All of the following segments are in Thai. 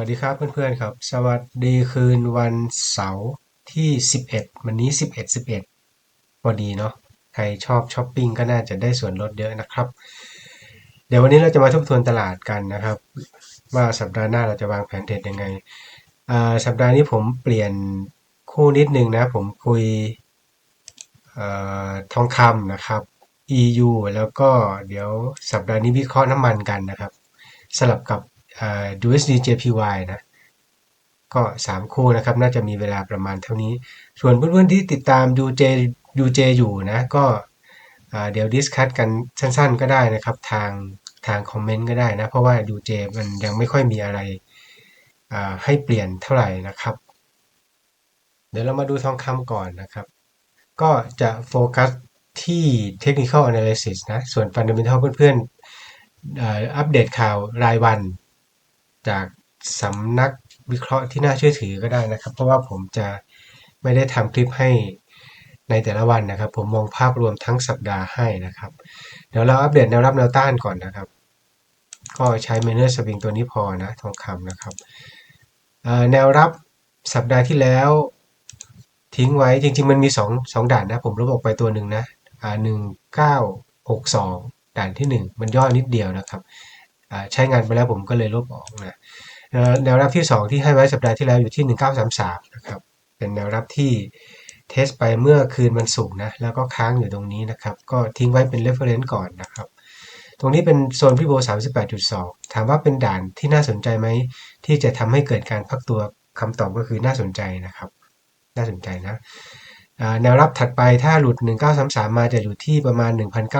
สวัสดีครับเพื่อนๆครับ สวัสดีคืนวันเสาร์ที่ 11 วันนี้ 11 11พอดีเนาะใครชอบช้อปปิ้งก็น่าจะได้ส่วนลดเยอะนะครับ เดี๋ยววันนี้เราจะมาทบทวนตลาดกันนะครับ ว่าสัปดาห์หน้าเราจะวางแผนเทรดยังไงอ่าสัปดาห์นี้ผมเปลี่ยนคู่นิดนึงนะ ผมคุยอทองคำนะครับ EU แล้วก็เดี๋ยวสัปดาห์นี้วิเคราะห์น้ำมันกันนะครับ สลับกับ USD JPY นะก็ 3 คู่นะครับ น่าจะมีเวลาประมาณเท่านี้ ส่วนเพื่อนๆที่ติดตาม UJ UJ อยู่นะก็เดี๋ยวดิสคัตกันสั้นๆก็ได้นะครับ ทางทางคอมเมนต์ก็ได้นะ เพราะว่า UJ มันยังไม่ค่อยมีอะไรให้เปลี่ยนเท่าไหร่นะครับ เดี๋ยวเรามาดูทองคำก่อนนะครับ ก็จะโฟกัสที่ Technical Analysis นะ ส่วน Fundamental เพื่อนๆอัปเดตข่าวรายวัน จากสำนักวิเคราะห์ที่น่าเชื่อถือก็ได้นะครับ เพราะว่าผมจะไม่ได้ทำคลิปให้ในแต่ละวันนะครับ ผมมองภาพรวมทั้งสัปดาห์ให้นะครับ เดี๋ยวเราอัปเดตแนวรับแนวต้านก่อนนะครับ ก็ใช้ Minor Swing ตัวนี้พอนะทองคำนะครับแนวรับสัปดาห์ที่แล้วทิ้งไว้จริง ๆ มันมี2 2ด่านนะผมลบออกไปตัวหนึ่งนะหนึ่งเก้าหกสองด่านที่ 1 มันย่อนิดเดียวนะครับ ใช้งานไปแล้วผมก็เลยลบออกนะแนวรับที่ 2 ที่ให้ไว้สัปดาห์ที่แล้วอยู่ที่ 1933นะครับเป็นแนวรับที่เทสไปเมื่อคืนวันศุกร์นะแล้วก็ค้างอยู่ตรงนี้นะครับ ก็ทิ้งไว้เป็น reference ก่อนนะครับ ตรงนี้เป็นโซนพี่โบ38.2 ถามว่าเป็นด่านที่น่าสนใจไหม ที่จะทำให้เกิดการพักตัวคำตอบก็คือน่าสนใจนะครับ น่าสนใจนะแนวรับถัดไปถ้าหลุด 1933 มาจะอยู่ที่ประมาณ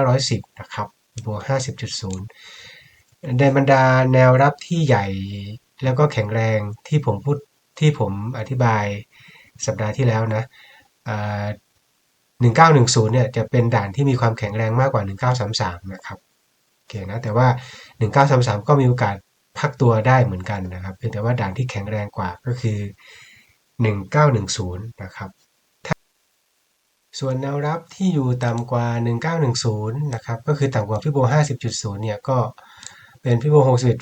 1,910 นะครับบวก50.0 ในบรรดาแนวรับที่ใหญ่แล้วก็แข็งแรงที่ผมพูดที่ผมอธิบายสัปดาห์ที่แล้วนะ1910เนี่ยจะเป็นด่านที่มีความแข็งแรงมากกว่า 1933 นะครับโอเคนะแต่ว่า 1933 ก็มีโอกาสพักตัวได้เหมือนกันนะครับเพียงแต่ว่าด่านที่แข็งแรงกว่าก็คือ 1910 นะครับส่วนแนวรับที่อยู่ต่ำกว่า 1910 นะครับก็คือต่ำกว่าฟิโบ50.0 เนี่ยก็ เป็นฟิโบ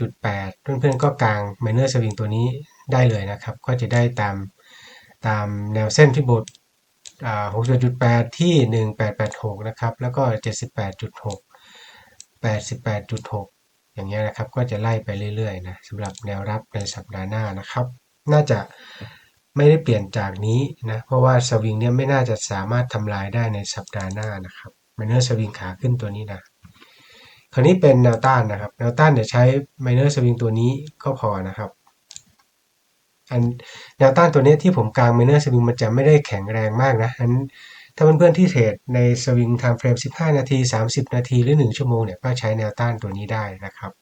61.8เพื่อนๆก็กลาง minor swing ตัวนี้ได้เลยนะครับ ก็จะได้ตามตามแนวเส้นฟิโบอ่า61.8ที่1886นะครับ แล้วก็78.6 88.6อย่างเงี้ยนะครับ ก็จะไล่ไปเรื่อยๆนะสำหรับแนวรับในสัปดาห์หน้านะครับ น่าจะไม่ได้เปลี่ยนจากนี้นะ เพราะว่าสวิงเนี่ยไม่น่าจะสามารถทำลายได้ในสัปดาห์หน้านะครับมเนอร์สวิงขาขึ้นตัวนี้นะ คราวนี้เป็นแนวต้านนะครับ แนวต้านเดี๋ยวใช้ m i เนอร์สวิงตัวนี้ก็พอนะครับ อันแนวต้านตัวนี้ที่ผมกลาง m i เนอร์สวิงมันจะไม่ได้แข็งแรงมากนะอันถ้าเพื่อนๆที่เทรดในสวิงไทม์เฟรม 15 นาที 30 นาที หรือ 1 ชั่วโมงเนี่ยก็ใช้แนวต้านตัวนี้ได้นะครับ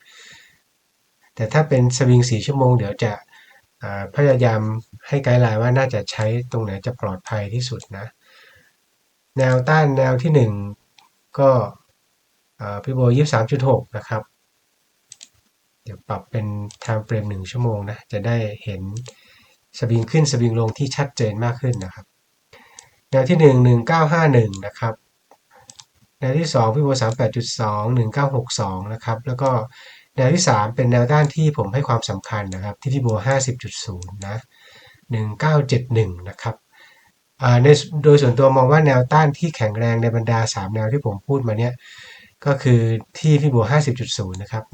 แต่ถ้าเป็นสวิง 4 ชั่วโมง เดี๋ยวจะพยายามให้ไกด์ไลน์ว่าน่าจะใช้ตรงไหนจะปลอดภัยที่สุดนะ แนวต้านแนวที่ 1 ก็ อ่าพี่โบ23.6นะครับ เดี๋ยวปรับเป็น time frame 1ชั่วโมงนะ จะได้เห็นสวิงขึ้นสวิงลงที่ชัดเจนมากขึ้นนะครับแนวที่1 1951นะครับแนวที่2พี่โบ38.2 1962นะครับ แล้วก็แนวที่3เป็นแนวด้านที่ผมให้ความสำคัญนะครับ ที่พี่โบ50.0นะ1971นะครับในโดยส่วนตัวมองว่าแนวต้านที่แข็งแรงในบรรดา 3 แนวที่ผมพูดมาเนี่ย ก็คือที่พี่โบ50.0 นะครับ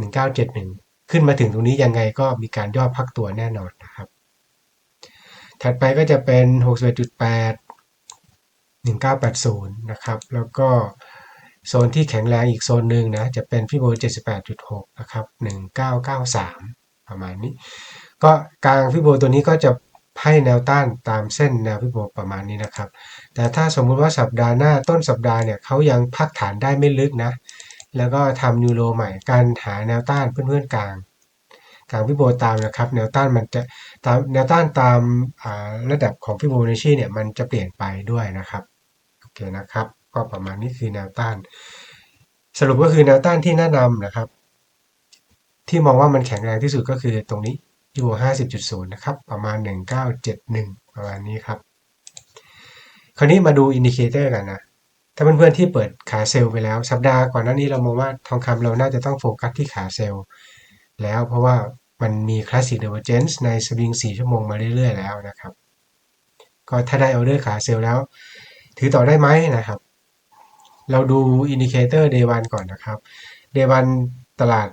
1971 ขึ้นมาถึงตรงนี้ยังไงก็มีการย่อพักตัวแน่นอนนะครับ ถัดไปก็จะเป็น 61.8 1980 นะครับ แล้วก็โซนที่แข็งแรงอีกโซนหนึ่งนะ จะเป็นพี่โบ78.6 นะครับ 1993 ประมาณนี้ ก็กลางพี่โบตัวนี้ก็จะ ให้แนวต้านตามเส้นแนวพี่โบประมาณนี้นะครับ แต่ถ้าสมมุติว่าสัปดาห์หน้าต้นสัปดาห์เนี่ยเขายังพักฐานได้ไม่ลึกนะ แล้วก็ทำยูโรใหม่การหาแนวต้านเพื่อนๆกลางกลางพี่โบตามนะครับ แนวต้านมันจะตามแนวต้านตามระดับของฟิโบนัชชีเนี่ยมันจะเปลี่ยนไปด้วยนะครับโอเคนะครับ ก็ประมาณนี้คือแนวต้าน สรุปก็คือแนวต้านที่แนะนำนะครับ ที่มองว่ามันแข็งแรงที่สุดก็คือตรงนี้ ฟิโบ50.0นะครับ ประมาณ 1971 ประมาณนี้ครับ คราวนี้มาดูอินดิเคเตอร์กันนะ ถ้าเพื่อนๆที่เปิดขาเซลล์ไปแล้ว สัปดาห์ก่อนหน้านี้เรามองว่าทองคำเราน่าจะต้องโฟกัสที่ขาเซลล์แล้วเพราะว่ามันมี Classic Divergence ในสวิง4ชั่วโมงมาเรื่อยๆแล้วนะครับ ก็ถ้าได้ออเดอร์ขาเซลล์แล้ว ถือต่อได้ไหมนะครับ เราดูอินดิเคเตอร์ day 1ก่อนนะครับ day 1ตลาด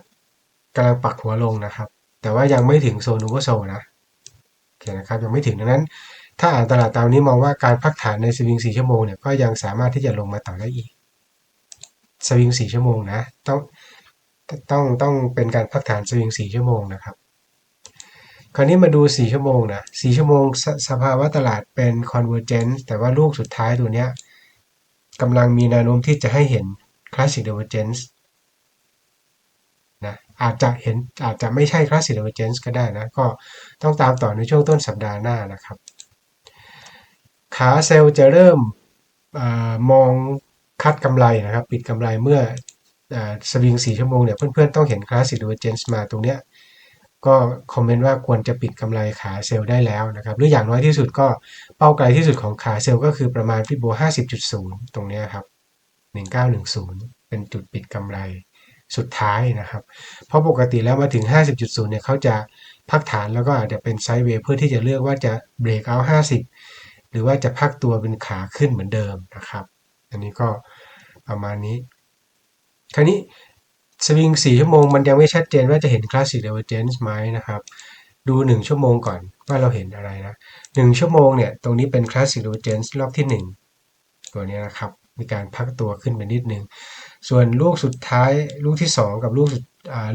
กำลังปักหัวลงนะครับ แต่ว่ายังไม่ถึงโซน over sold นะโอเคนะครับยังไม่ถึงดังนั้น ถ้าอ่านตลาดตามนี้มองว่าการพักฐานในสวิง4ชั่วโมงเนี่ยก็ยังสามารถที่จะลงมาต่อได้อีกสวิง4ชั่วโมงนะต้องต้องต้องเป็นการพักฐานสวิง4ชั่วโมงนะครับคราวนี้มาดู 4 ชั่วโมงนะ4ชั่วโมงสสภาวะตลาดเป็น convergence แต่ว่าลูกสุดท้ายตัวเนี้ยกำลังมีแนวโน้มที่จะให้เห็น classic divergence น อาจจะเห็นอาจจะไม่ใช่ classic divergence ก็ได้นะ ก็ต้องตามต่อในช่วงต้นสัปดาห์หน้านะครับ ขาเซลล์จะเริ่มอมองคัดกำไรนะครับ ปิดกำไรเมื่อสวิง4ชั่วโมงเนี่ยเพื่อนๆต้องเห็น classic divergence มาตรงเนี้ยก็คอมเมนต์ว่าควรจะปิดกำไรขาเซลล์ได้แล้วนะครับ หรืออย่างน้อยที่สุดก็เป้าไกลที่สุดของขาเซลล์ก็คือประมาณฟิโบ50.0 ตรงเนี้ยครับ 1910 เป็นจุดปิดกำไร สุดท้ายนะครับ เพราะปกติแล้วมาถึง 50.0 เนี่ยเขาจะพักฐานแล้วก็อาจจะเป็นไซด์เวย์เพื่อที่จะเลือกว่าจะเบรกเอา 50 หรือว่าจะพักตัวเป็นขาขึ้นเหมือนเดิมนะครับ อันนี้ก็ประมาณนี้ คราวนี้สวิง4ชั่วโมงมันยังไม่ชัดเจนว่าจะเห็น Classic Divergence ไหมนะครับ ดู 1 ชั่วโมงก่อนว่าเราเห็นอะไรนะ 1 ชั่วโมงเนี่ย ตรงนี้เป็น Classic Divergence รอบที่ 1 ตัวนี้นะครับ มีการพักตัวขึ้นไปนิดนึง ส่วนลูกสุดท้ายลูกที่ 2 กับลูกสุด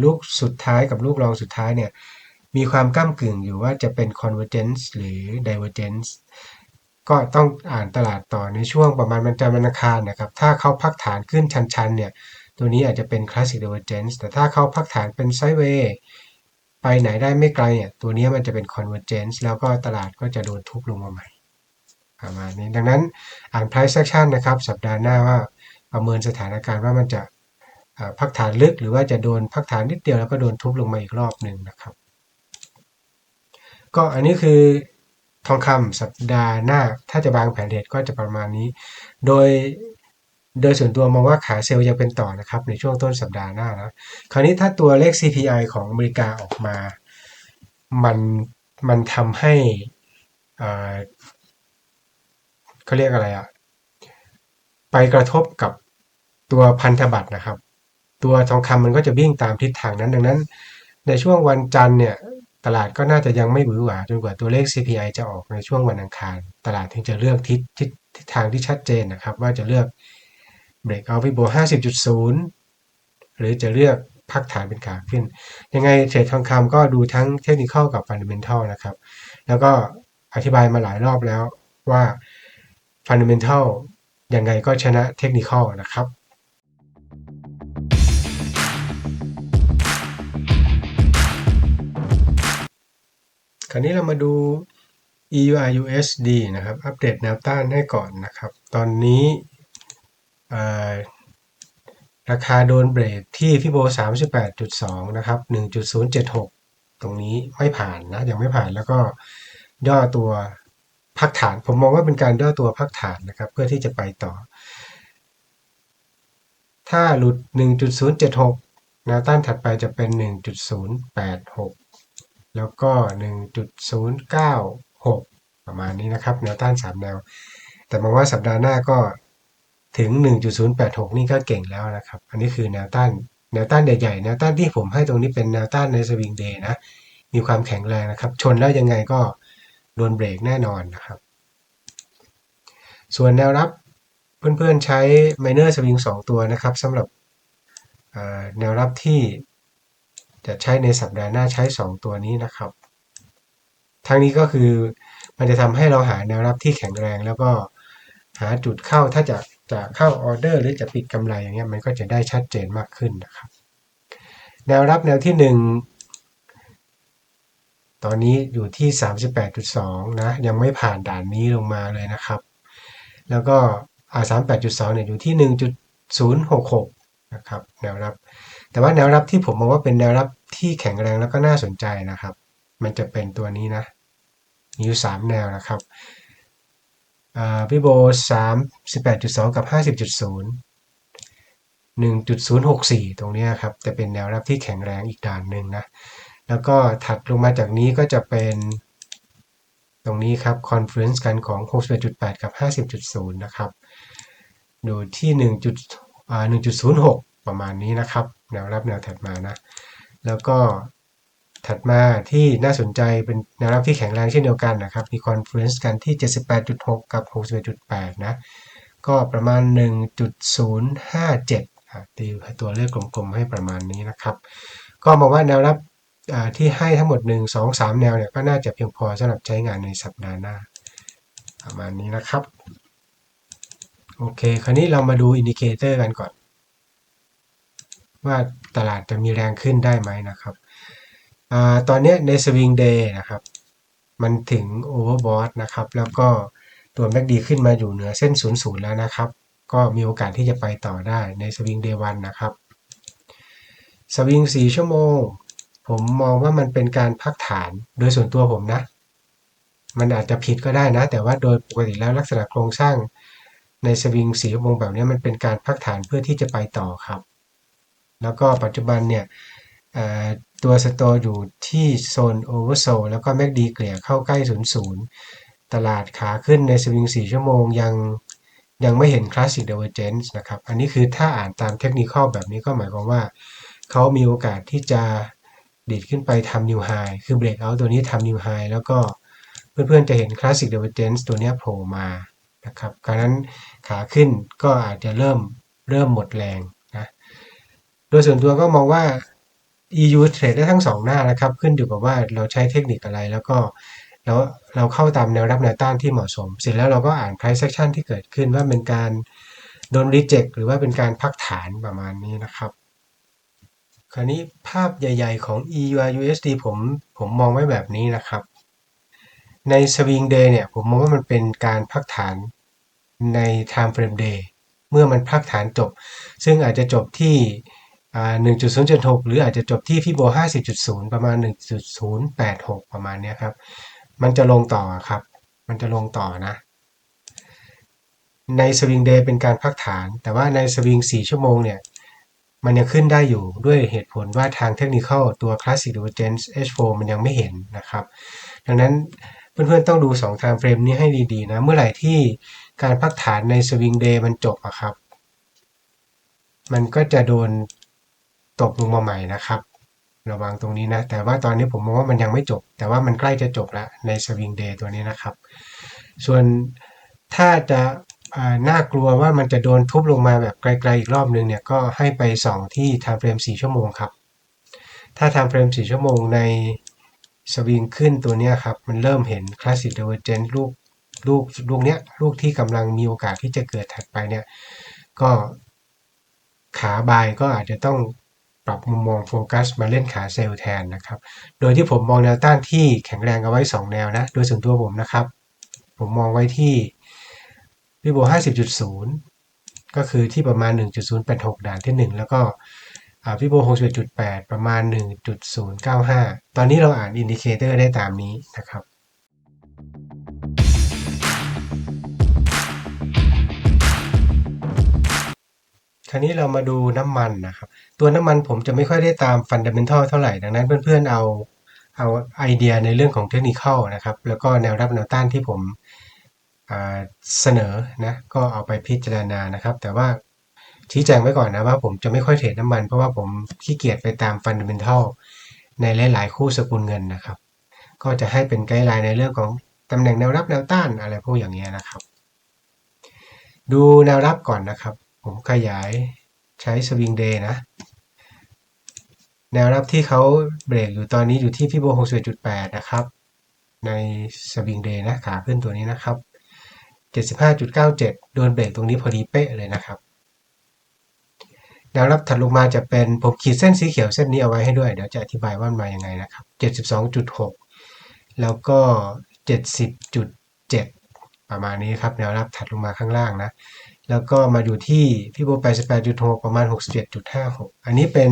ลูกสุดท้ายกับลูกรองสุดท้ายเนี่ยมีความก้ากึ่งอยู่ว่าจะเป็น Convergence หรือ Divergence ก็ต้องอ่านตลาดต่อในช่วงประมาณวันจันทร์วันอังคารนะครับ ถ้าเขาพักฐานขึ้นชันๆ เนี่ย ตัวนี้อาจจะเป็น Classic Divergence แต่ถ้าเขาพักฐานเป็น Sideway ไปไหนได้ไม่ไกลเนี่ย ตัวนี้มันจะเป็น Convergence แล้วก็ตลาดก็จะโดนทุบลงมาใหม่ประมาณนี้ ดังนั้นอ่าน price action นะครับ สัปดาห์หน้าว่า ประเมินสถานการณ์ว่ามันจะพักฐานลึกหรือว่าจะโดนพักฐานนิดเดียวแล้วก็โดนทุบลงมาอีกรอบหนึ่งนะครับ ก็อันนี้คือทองคำสัปดาห์หน้า ถ้าจะวางแผนเทรดก็จะประมาณนี้ โดยโดยส่วนตัวมองว่าขาเซลล์ยังเป็นต่อนะครับในช่วงต้นสัปดาห์หน้านะคราวนี้ถ้าตัวเลข CPI ของอเมริกาออกมา มันมันทำให้เขาเรียกอะไรอะไปกระทบกับ ตัวพันธบัตรนะครับ ตัวทองคำมันก็จะวิ่งตามทิศทางนั้นดังนั้น ในช่วงวันจันทร์เนี่ยตลาดก็น่าจะยังไม่หวือหวาจนกว่าตัวเลข CPI จะออกในช่วงวันอังคาร ตลาดถึงจะเลือกทิศทิศทิศทางที่ชัดเจนนะครับ ว่าจะเลือกเบรกเอาวิโบ50.0 หรือจะเลือกพักฐานเป็นขาขึ้น ยังไงเทรดทองคำก็ดูทั้งเทคนิคกับฟันเดเมนทัลนะครับ แล้วก็อธิบายมาหลายรอบแล้วว่าฟันเดเมนทัลยังไงก็ชนะเทคนิคนะครับ คราวนี้เรามาดู EURUSD นะครับ อัปเดตแนวต้านให้ก่อนนะครับ ตอนนี้ราคาโดนเบรกที่ฟิโบ 38.2 นะครับ 1.076 ตรงนี้ไม่ผ่านนะ ยังไม่ผ่านแล้วก็ย่อตัวพักฐาน ผมมองว่าเป็นการย่อตัวพักฐานนะครับ เพื่อที่จะไปต่อ ถ้าหลุด 1.076 แนวต้านถัดไปจะเป็น 1.086 แล้วก็ 1.096 ประมาณนี้นะครับ แนวต้าน 3 แนว แต่มองว่าสัปดาห์หน้าก็ถึง 1.086 นี่ก็เก่งแล้วนะครับ อันนี้คือแนวต้าน แนวต้านใหญ่ๆ แนวต้านที่ผมให้ตรงนี้เป็นแนวต้านในสวิงเดย์นะ มีความแข็งแรงนะครับ ชนแล้วยังไงก็โดนเบรกแน่นอนนะครับ ส่วนแนวรับเพื่อนๆใช้ Miner Swing 2 ตัวนะครับสำหรับแนวรับที่ จะใช้ในสัปดาห์หน้าใช้ 2 ตัวนี้นะครับ ทั้งนี้ก็คือมันจะทำให้เราหาแนวรับที่แข็งแรง แล้วก็หาจุดเข้าถ้าจะจะเข้าออเดอร์หรือจะปิดกำไรอย่างเงี้ยมันก็จะได้ชัดเจนมากขึ้นนะครับ แนวรับแนวที่ 1 ตอนนี้อยู่ที่ 38.2 นะ ยังไม่ผ่านด่านนี้ลงมาเลยนะครับ แล้วก็อ่า38.2 เนี่ยอยู่ที่ 1.066 นะครับ แนวรับ แต่ว่าแนวรับที่ผมมองว่าเป็นแนวรับที่แข็งแรงแล้วก็น่าสนใจนะครับ มันจะเป็นตัวนี้นะมีอยู่3แนวนะครับพี่โบ38.2กับ50.0 1.064ตรงนี้ครับจะเป็นแนวรับที่แข็งแรงอีกด่านหนึ่งนะแล้วก็ถัดลงมาจากนี้ก็จะเป็นตรงนี้ครับ confluence กันของ 61.8 กับ 50.0 นะครับ ดูที่1จุดอ่า1.06 ประมาณนี้นะครับ แนวรับแนวถัดมานะ แล้วก็ถัดมาที่น่าสนใจเป็นแนวรับที่แข็งแรงเช่นเดียวกันนะครับ มี confluence กันที่ 78.6 กับ 61.8 นะ ก็ประมาณ 1.057ตีตัวเลขกลมๆให้ประมาณนี้นะครับ ก็มองว่าแนวรับที่ให้ทั้งหมด 1 2 3 แนวเนี่ยก็น่าจะเพียงพอสำหรับใช้งานในสัปดาห์หน้า ประมาณนี้นะครับ โอเค คราวนี้เรามาดูอินดิเคเตอร์กันก่อน ว่าตลาดจะมีแรงขึ้นได้ไหมนะครับอตอนนี้ในสวิงเดย์นะครับ มันถึงโอเวอร์บอทนะครับ แล้วก็ตัว MACD ขึ้นมาอยู่เหนือเส้น 00 แล้วนะครับ ก็มีโอกาสที่จะไปต่อได้ในสวิงเดย์วันนะครับสวิง 4 ชั่วโมง ผมมองว่ามันเป็นการพักฐานโดยส่วนตัวผมนะ มันอาจจะผิดก็ได้นะ แต่ว่าโดยปกติแล้วลักษณะโครงสร้างในสวิง4ชั่วโมงแบบนี้มันเป็นการพักฐานเพื่อที่จะไปต่อครับ แล้วก็ปัจจุบันเนี่ยตัวสโตอยู่ที่โซนโอเวอร์โซแล้วก็แม c ดีเกลี่ยเข้าใกล้00ตลาดขาขึ้นในสวิง 4 ชั่วโมงยังยังไม่เห็นคลาสสิกเดเวอร์เจนซ์นะครับ อันนี้คือถ้าอ่านตามเทคนิคแบบนี้ก็หมายความว่า เขามีโอกาสที่จะดีดขึ้นไปทำนิวไฮคือเบรกเอาตัวนี้ทำนิวไฮแล้วก็เพื่อนๆจะเห็นคลาสสิกเดเวอร์เจนซ์ตัวนี้โผล่มานะครับการนั้นขาขึ้นก็อาจจะเริ่มเริ่มหมดแรง โดยส่วนตัวก็มองว่า EU เทรดได้ทั้ง2หน้านะครับ ขึ้นอยู่กับว่าเราใช้เทคนิคอะไรแล้วก็แล้วเราเข้าตามแนวรับแนวต้านที่เหมาะสม เสร็จแล้วเราก็อ่าน price action ที่เกิดขึ้นว่าเป็นการโดน reject หรือว่าเป็นการพักฐานประมาณนี้นะครับ คราวนี้ภาพใหญ่ ๆ ของ EUR USD ผมผมมองไว้แบบนี้นะครับ ใน swing day เนี่ยผมมองว่ามันเป็นการพักฐานใน time frame day เมื่อมันพักฐานจบ ซึ่งอาจจะจบที่ 1.0.6หรืออาจจะจบที่พี่โบ50.0 ประมาณ 1.086 ประมาณนี้ครับ มันจะลงต่อครับ มันจะลงต่อนะ ในสวิงเดย์เป็นการพักฐาน แต่ว่าในสวิง 4 ชั่วโมงเนี่ย มันยังขึ้นได้อยู่ด้วยเหตุผลว่าทางเทคนิคตัว Classic Divergence H4 มันยังไม่เห็นนะครับ ดังนั้นเพื่อนๆต้องดู2 time frame นี้ให้ดีๆนะ เมื่อไหร่ที่การพักฐานในสวิงเดย์มันจบอะครับ มันก็จะโดน ตกลงมาใหม่นะครับ ระวังตรงนี้นะ แต่ว่าตอนนี้ผมมองว่ามันยังไม่จบ แต่ว่ามันใกล้จะจบแล้วในสวิงเดย์ตัวนี้นะครับ ส่วนถ้าจะน่ากลัวว่ามันจะโดนทุบลงมาแบบไกลๆอีกรอบนึงเนี่ยก็ให้ไปส่องที่ time frame 4ชั่วโมงครับ ถ้า time frame 4ชั่วโมงในสวิงขึ้นตัวนี้ครับ มันเริ่มเห็น classic divergence ลูกลูกลูกเนี้ยลูกที่กำลังมีโอกาสที่จะเกิดถัดไปเนี่ย ก็ขาบายก็อาจจะต้อง ปรับมุมมองโฟกัสมาเล่นขาเซลล์แทนนะครับ โดยที่ผมมองแนวต้านที่แข็งแรงเอาไว้ 2 แนวนะ โดยส่วนตัวผมนะครับ ผมมองไว้ที่วิโบ50.0 ก็คือที่ประมาณ 1.086 ด่านที่ 1 แล้วก็วิโบ61.8 ประมาณ 1.095 ตอนนี้เราอ่านอินดิเคเตอร์ได้ตามนี้นะครับ คราวนี้เรามาดูน้ำมันนะครับ ตัวน้ำมันผมจะไม่ค่อยได้ตามฟันเดเมนทัลเท่าไหร่ดังนั้นเพื่อนๆเอาเอาไอเดียในเรื่องของเทคนิคนะครับ แล้วก็แนวรับแนวต้านที่ผมเสนอนะก็เอาไปพิจารณานะครับ แต่ว่าชี้แจงไว้ก่อนนะว่าผมจะไม่ค่อยเทรดน้ำมัน เพราะว่าผมขี้เกียจไปตามฟันเดเมนทัลในหลาย ๆ คู่สกุลเงินนะครับ ก็จะให้เป็นไกด์ไลน์ในเรื่องของตำแหน่งแนวรับแนวต้านอะไรพวกอย่างนี้ยนะครับ ดูแนวรับก่อนนะครับ ผมขยายใช้สวิงเดย์นะ แนวรับที่เขาเบรกอยู่ตอนนี้อยู่ที่พี่โบ61.8 นะครับ ในสวิงเดย์นะขาขึ้นตัวนี้นะครับ 75.97 โดนเบรกตรงนี้พอดีเป๊ะเลยนะครับ แนวรับถัดลงมาจะเป็นผมขีดเส้นสีเขียวเส้นนี้เอาไว้ให้ด้วย เดี๋ยวจะอธิบายว่ามันมายังไงนะครับ 72.6 แล้วก็ 70.7 ประมาณนี้ครับ แนวรับถัดลงมาข้างล่างนะ แล้วก็มาอยู่ที่พี่โบ88.6 ประมาณ 67.56 อันนี้เป็น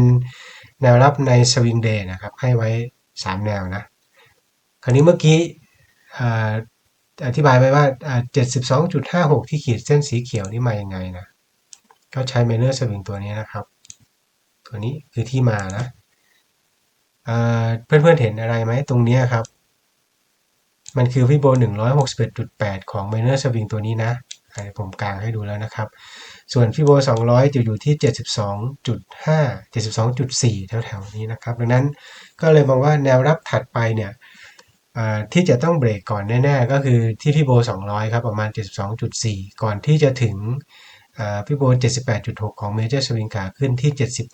แนวรับในสวิงเดย์นะครับ ให้ไว้ 3 แนวนะ คราวนี้เมื่อกี้อธิบายไปว่า 72.56 ที่ขีดเส้นสีเขียวนี่มาอยังไงนะ ก็ใช้เมเนอร์สวิงตัวนี้นะครับ ตัวนี้คือที่มานะเพื่อนๆเห็นอะไรไหมตรงนี้ครับ มันคือฟิโบ161.8 ของ minor swing ตัวนี้นะ ผมกางให้ดูแล้วนะครับ ส่วนฟิโบ 200 จะอยู่ที่ 72.5 72.4 แถวๆนี้นะครับ ดังนั้นก็เลยมองว่าแนวรับถัดไปเนี่ยที่จะต้องเบรกก่อนแน่ๆ ก็คือที่ฟิโบ 200 ครับประมาณ 72.4 ก่อนที่จะถึงอ่าฟิโบ 78.6 ของ major swing ขาขึ้นที่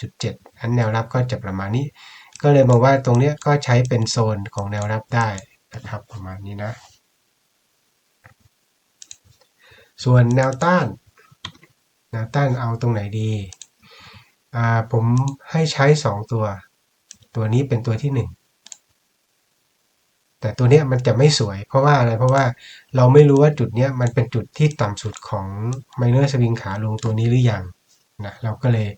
70.7 อันแนวรับก็จะประมาณนี้ ก็เลยมองว่าตรงนี้ก็ใช้เป็นโซนของแนวรับได้นะครับประมาณนี้นะ ส่วนแนวต้าน แนวต้านเอาตรงไหนดีอ่าผมให้ใช้ 2 ตัว ตัวนี้เป็นตัวที่ 1 แต่ตัวนี้มันจะไม่สวย เพราะว่าอะไร เพราะว่าเราไม่รู้ว่าจุดเนี้ยมันเป็นจุดที่ต่ำสุดของ minor swing ขาลงตัวนี้หรือยังนะเราก็เลย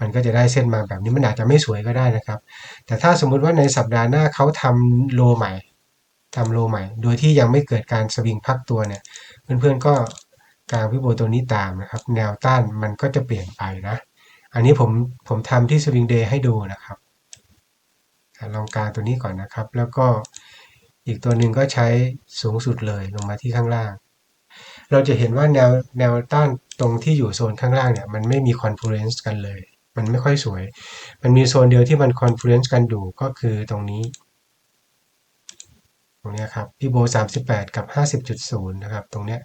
มันก็จะได้เส้นมาแบบนี้มันอาจจะไม่สวยก็ได้นะครับ แต่ถ้าสมมุติว่าในสัปดาห์หน้าเขาทำโลใหม่ทำโลใหม่ โดยที่ยังไม่เกิดการสวิงพักตัวเนี่ย เพื่อนๆก็ กางพิโบตัวนี้ตามนะครับ แนวต้านมันก็จะเปลี่ยนไปนะ อันนี้ผมผมทำที่สวิงเดย์ให้ดูนะครับลองกางตัวนี้ก่อนนะครับ แล้วก็อีกตัวหนึ่งก็ใช้สูงสุดเลยลงมาที่ข้างล่าง เราจะเห็นว่าแนวแนวต้านตรงที่อยู่โซนข้างล่างเนี่ยมันไม่มีคอน f l u e n c e กันเลย มันไม่ค่อยสวย มันมีโซนเดียวที่มันคอน f l u e n c e กันอยู่ก็คือตรงนี้ ตรงนี้ครับพี่โบ38 กับ 50.0 นะครับ ตรงเนี้ย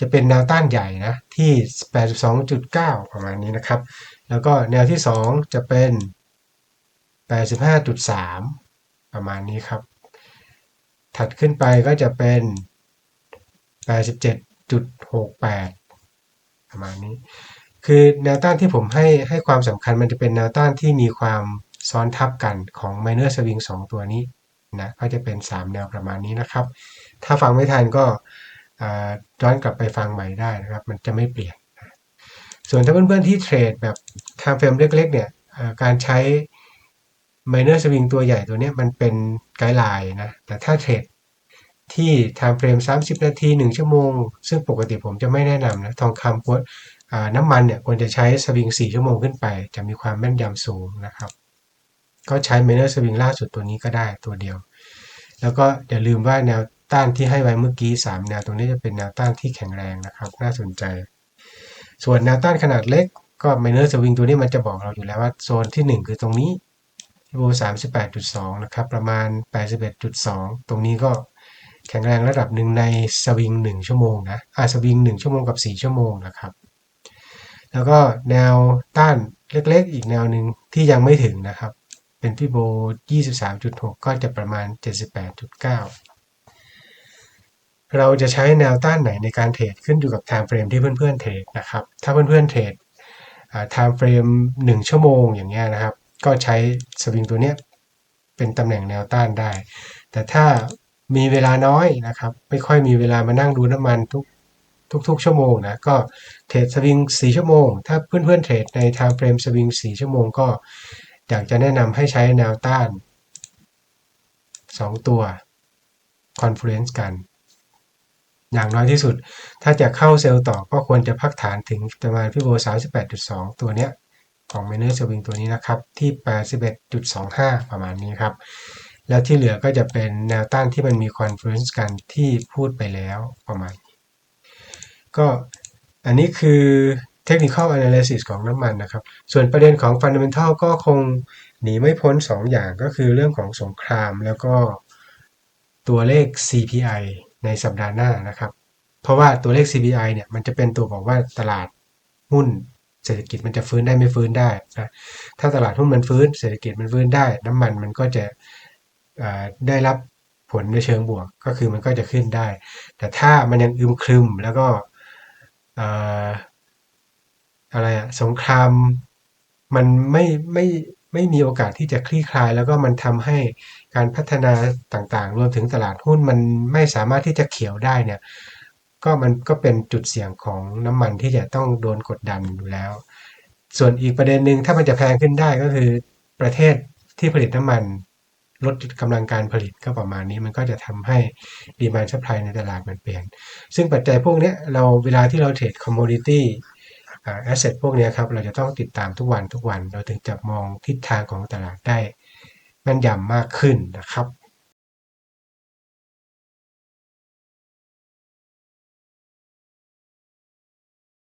จะเป็นแนวต้านใหญ่นะที่ 82.9 ประมาณนี้นะครับ แล้วก็แนวที่ 2 จะเป็น 85.3 ประมาณนี้ครับ ถัดขึ้นไปก็จะเป็น 87.68 ประมาณนี้ คือแนวต้านที่ผมให้ให้ความสำคัญมันจะเป็นแนวต้านที่มีความซ้อนทับกันของ minor swing 2 ตัวนี้นะก็จะเป็น 3 แนวประมาณนี้นะครับ ถ้าฟังไม่ทันก็ ย้อนกลับไปฟังใหม่ได้นะครับ มันจะไม่เปลี่ยน ส่วนถ้าเพื่อนๆที่เทรดแบบ time frame เล็ก ๆ เนี่ยการใช้ minor swing ตัวใหญ่ตัวนี้มันเป็นไกด์ไลน์นะ แต่ถ้าเทรดที่ time frame 30 นาที 1 ชั่วโมง ซึ่งปกติผมจะไม่แนะนำนะ ทองคำควรน้ำมันเนี่ยควรจะใช้สวิง 4 ชั่วโมงขึ้นไป จะมีความแม่นยำสูงนะครับ ก็ใช้ minor swing ล่าสุดตัวนี้ก็ได้ตัวเดียว แล้วก็อย่าลืมว่าแนว ต้านที่ให้ไว้เมื่อกี้ 3 แนวตรงนี้จะเป็นแนวต้านที่แข็งแรงนะครับ น่าสนใจ ส่วนแนวต้านขนาดเล็กก็ minor swing ตัวนี้มันจะบอกเราอยู่แล้วว่าโซนที่ 1 คือตรงนี้โบ38.2นะครับประมาณ81.2ตรงนี้ก็แข็งแรงระดับหนึ่งในสวิง1ชั่วโมงนะอ่าสวิง1ชั่วโมงกับ4ชั่วโมงนะครับ แล้วก็แนวต้านเล็กๆ อีกแนวหนึ่งที่ยังไม่ถึงนะครับ เป็นพี่โบ23.6ก็จะประมาณ78.9เเราจะใช้แนวต้านไหนในการเทรดขึ้นอยู่กับ time frame ที่เพื่อนๆเทรดนะครับ ถ้าเพื่อนๆเทรด time frame 1ชั่วโมงอย่างเงี้ยนะครับ ก็ใช้สวิงตัวเนี้ยเป็นตำแหน่งแนวต้านได้ แต่ถ้ามีเวลาน้อยนะครับ ไม่ค่อยมีเวลามานั่งดูน้ำมันทุกทุกๆชั่วโมงนะ ก็เทรดสวิง4ชั่วโมง ถ้าเพื่อนๆเทรดใน time frame สวิง4ชั่วโมงก็อยากจะแนะนำให้ใช้แนวต้าน 2 ตัว confluence กัน อย่างน้อยที่สุด ถ้าจะเข้าเซลล์ต่อก็ควรจะพักฐานถึงประมาณพี่โบ38.2 ตัวเนี้ยของ m i n o r Swing ตัวนี้นะครับ ที่ 81.25 ประมาณนี้ครับ แล้วที่เหลือก็จะเป็นแนวต้านที่มันมี confluence กันที่พูดไปแล้วประมาณนี้ก็อันนี้คือ technical analysis ของน้ำมันนะครับ ส่วนประเด็นของ fundamental ก็คงหนีไม่พ้น 2 อย่างก็คือเรื่องของสงครามแล้วก็ตัวเลข CPI ในสัปดาห์หน้านะครับ เพราะว่าตัวเลข CPI เนี่ยมันจะเป็นตัวบอกว่าตลาดหุ้นเศรษฐกิจมันจะฟื้นได้ไม่ฟื้นได้นะถ้าตลาดหุ้นมันฟื้น เศรษฐกิจมันฟื้นได้ น้ำมันมันก็จะได้รับผลในเชิงบวกก็คือมันก็จะขึ้นได้ แต่ถ้ามันยังอึมครึมแล้วก็อะไรอะสงครามมันไม่ไม่ ไม่มีโอกาสที่จะคลี่คลาย แล้วก็มันทำให้การพัฒนาต่างๆ รวมถึงตลาดหุ้นมันไม่สามารถที่จะเขียวได้เนี่ยก็มันก็เป็นจุดเสี่ยงของน้ำมันที่จะต้องโดนกดดันอยู่แล้ว ส่วนอีกประเด็นหนึ่งถ้ามันจะแพงขึ้นได้ก็คือประเทศที่ผลิตน้ำมันลดกำลังการผลิตก็ประมาณนี้มันก็จะทำให้ดีมานซัพพลายในตลาดมันเปลี่ยน ซึ่งปัจจัยพวกนี้เราเวลาที่เราเทรดคอมมูนิตี้ แอสเซทพวกนี้ครับเราจะต้องติดตามทุกวันทุกวัน เราถึงจะมองทิศทางของตลาดได้แม่นยำมากขึ้นนะครับ